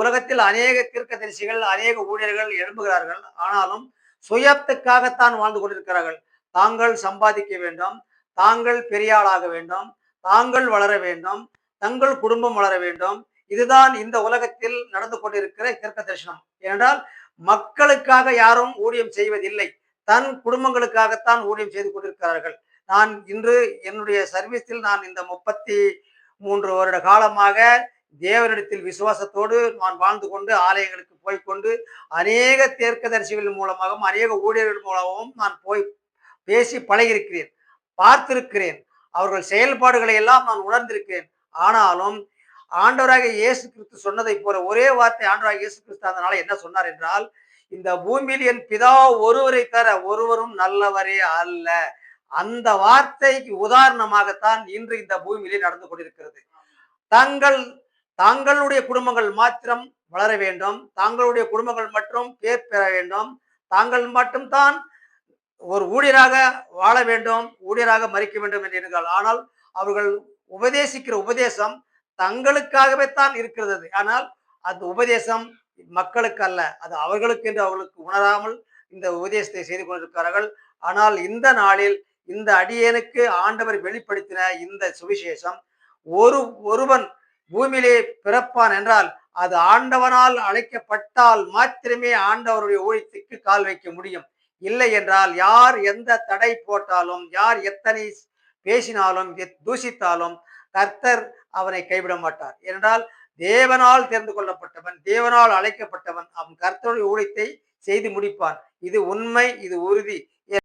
உலகத்தில் அநேக தீர்க்கதரிசிகள் அநேக ஊழியர்கள் எழும்புகிறார்கள். ஆனாலும் சுயத்துக்காகத்தான் வாழ்ந்து கொண்டிருக்கிறார்கள். தாங்கள் சம்பாதிக்க வேண்டும் தாங்கள் பெரியாளாக வேண்டும் தாங்கள் வளர வேண்டும் தங்கள் குடும்பம் வளர வேண்டும். இதுதான் இந்த உலகத்தில் நடந்து கொண்டிருக்கிற தீர்க்க தரிசனம் ஏனென்றால் மக்களுக்காக யாரும் ஊழியம் செய்வதில்லை. தன் குடும்பங்களுக்காகத்தான் ஊழியம் செய்து கொண்டிருக்கிறார்கள். நான் இன்று என்னுடைய சர்வீஸில் நான் இந்த முப்பத்தி மூன்று வருட காலமாக தேவனிடத்தில் விசுவாசத்தோடு நான் வாழ்ந்து கொண்டு ஆலயங்களுக்கு போய்க்கொண்டு அநேக தீர்க்கதரிசிகள் மூலமாகவும் அநேக ஊழியர்கள் மூலமாகவும் நான் போய் பேசி பழகியிருக்கிறேன் பார்த்திருக்கிறேன். அவர்கள் செயல்பாடுகளை எல்லாம் நான் உணர்ந்திருக்கிறேன். ஆனாலும் ஆண்டவராக இயேசு கிறிஸ்து சொன்னதை போல ஒரே வார்த்தை ஆண்டவராக இயேசு கிறிஸ்து அதனால என்ன சொன்னார் என்றால் இந்த பூமியில் என் பிதா ஒருவரை தர ஒருவரும் நல்லவரே அல்ல. அந்த வார்த்தைக்கு உதாரணமாகத்தான் இன்று இந்த பூமியிலே நடந்து கொண்டிருக்கிறது. தங்கள் தாங்களுடைய குடும்பங்கள் மாத்திரம் வளர வேண்டும். தாங்களுடைய குடும்பங்கள் மட்டும் பேர் பெற வேண்டும். தாங்கள் மட்டும்தான் ஒரு ஊழியராக வாழ வேண்டும். ஊழியராக மறிக்க வேண்டும் என்று ஆனால் அவர்கள் உபதேசிக்கிற உபதேசம் தங்களுக்காகவே தான் இருக்கிறது. ஆனால் அந்த உபதேசம் மக்களுக்கு அல்ல. அது அவர்களுக்கு என்று அவர்களுக்கு உணராமல் இந்த உபதேசத்தை செய்து கொண்டிருக்கிறார்கள். ஆனால் இந்த நாளில் இந்த அடியேனுக்கு ஆண்டவர் வெளிப்படுத்தின இந்த சுவிசேஷம் ஒரு ஒருவன் பூமியிலே பிறப்பான் என்றால் அது ஆண்டவனால் அழைக்கப்பட்டால் மாத்திரமே ஆண்டவருடைய ஊழியத்துக்கு கால் வைக்க முடியும். இல்லை என்றால் யார் எந்த தடை போட்டாலும் யார் எத்தனை பேசினாலும் எத்- தூஷித்தாலும் கர்த்தர் அவனை கைவிட மாட்டார். ஏனென்றால் தேவனால் தெரிந்து கொள்ளப்பட்டவன் தேவனால் அழைக்கப்பட்டவன் அவன் கர்த்தருடைய ஊழியத்தை செய்து முடிப்பான். இது உண்மை இது உறுதி.